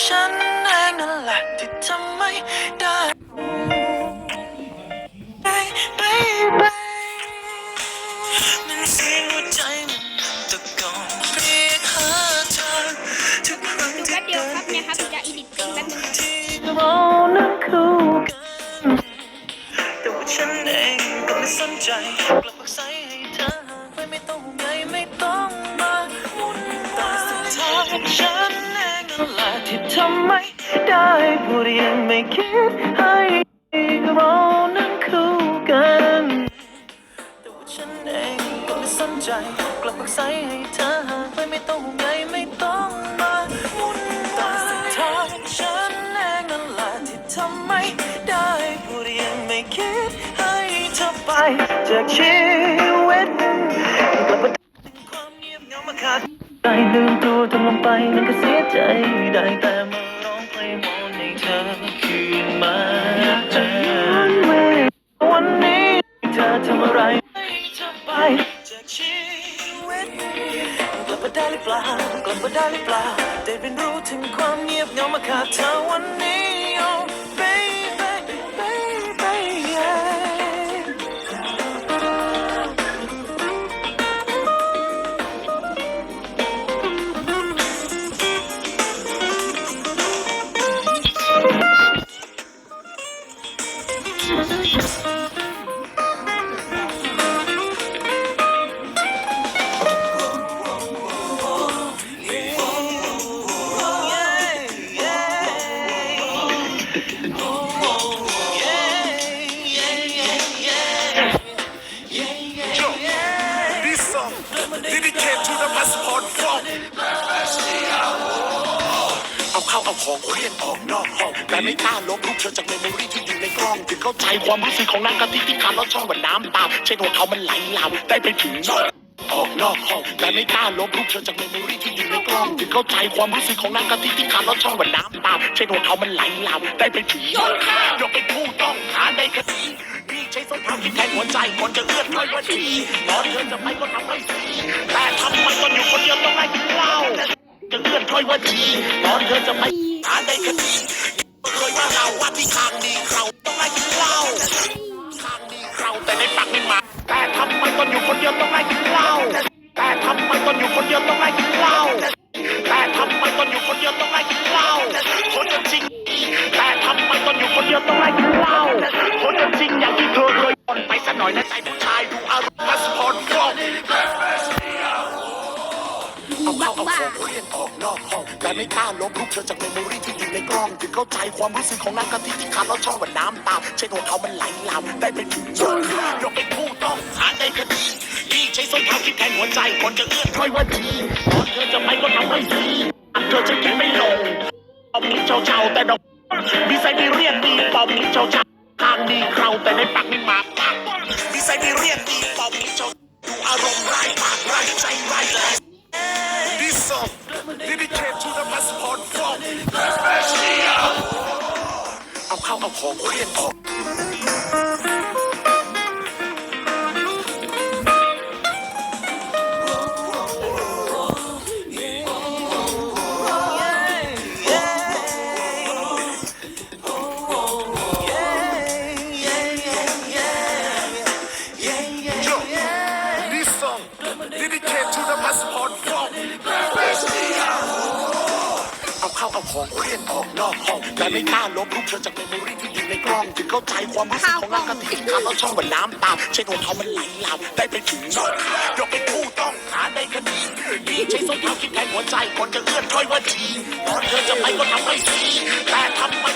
ฉันเองนั่นแหละที่ทำไม่ไดูแค่เดียวครับเนี่ยครับจะอีดิตติ้งแป๊งที่เรานั้คู่กันแต่ว่าฉันเองก็ไม่สนใจกลับมาใส่ คิดให้เรานั้นคู่กันแต่ว่าฉันเองก็ไม่สนใจ กลับปักใส่ให้เธอไม่ไม่ต้องห่วงใยไม่ต้องมาวุ่นวายสุดท้ายฉันเองนั่นแหละที่ทำไม่ได้พูดยังไม่คิดให้เธอไปจากชีวิตกลับมาความเงียบเหงามาขาดได้ลืมตัวจนลงไปนั่นก็เสียใจได้แต่ จากชีวิตกลับมาได้หรือเปล่ากลับมาได้หรือเปล่าได้เรียนรู้ถึงความเงียบเหงามาขาดเธอวันนี้ oh baby baby yeah this song dedicated to the passport from เอาเข้าเอาของเครียดออกนอกห้องแต่ไม่กล้าลบรูปเธอจากเมมโมรี่ที่อยู่ในกล้อง ถึงเข้าใจความรู้สึกของนางกะทิที่ขาดลอดช่องว่าน้ำตาเช่นหัวเขามันไหลลามได้ไปถึงนอกออกนอกห้องแต่ไม่กล้าลบรูปเธอจากเมมโมรี่ที่อยู่ในกล้อง ถึงเข้าใจความรู้สึกของนางกะทิที่ขาดลอดช่องว่าน้ำตาเช่นหัวเขามันไหลลามได้ไปถึงนอกยกเป็นผู้ต้องหาในคดีพี่ใช้ส้นเท้า คิดแทนหัวใจคนจะเอื้อนถ้อยว่าดีตอนเธอจะไปก็ทำให้ดีแต่ทำไมตอนอยู่คนเดียวต้องไล่กินเหล้าจะเอื้อนถ้อยว่าดีตอนเธอจะไปหาในคดีเคยว่าเราว่าที่คางดีเขาต้องไล่กินเหล้าคางดีเขาแต่ในปากไม่มา แต่ทำไมตอนอยู่คนเดียวต้องไล่กินเหล้าแต่ทำไมตอนอยู่คนเดียวต้องไล่กินเหล้าแต่ทำไมตอนอยู่คนเดียวต้องไล่กินเหล้าคนจะจริงแต่ทำไมตอนอยู่คนเดียวต้องไล่กินเหล้า บ่นหน่อยนะใจผู้ชายดูอารมณ์พาสปอร์ตฟลอเอาเข้าเอาของเรียดออกนอกห้องแต่ไม่กล้าลบรูปเธอจากเมมโมรี่ที่อยู่ในกล้องถึงเข้าใจความรู้สึกของนางกะทิที่ขาดลอดช่องว่าน้ำตาเช่นหัวเขามันไหลลามได้ไปถึงยอดยกเป็นผู้ต้องหาในคดีที่ใช้ส้นเท้าคิดแทนหัวใจคนจะเอื้อนค่อยว่าดีตอนเธอจะไปก็ทำให้ดีเธอจะกินไม่ลงปอมนี้เจ้าเจ้าแต่ดอกมีไซบีเรียนดีปอมนี้เจ้า จ้าทางดีเคราแต่ในปากไม่มาปากมีไซบีเรียนดีปอมนี้เจ้าดูอารมณ์ร้ายปากร้ายใจร้ายแรง This song dedicated to the passport from เอาเข้าเอาของเครียดออก เข้าเอาของเครียดออกนอกห้องแต่ไม่กล้าลบรูปเธอจากเมมโมรี่ที่อยู่ในกล้องถึงเข้าใจความรู้สึกของนางกะทิขาดแล้วช่องเหมือนน้ำตาใช้หัวเขามันไหลลามได้ไปถึงนอกยกเป็นผู้ต้องหาในคดีนี่ใช้ส้นเท้าคิดแทนหัวใจคนจะเอื้อนถ้อยว่าดีตอนเธอจะไปก็ทำให้ดีแต่ทำไม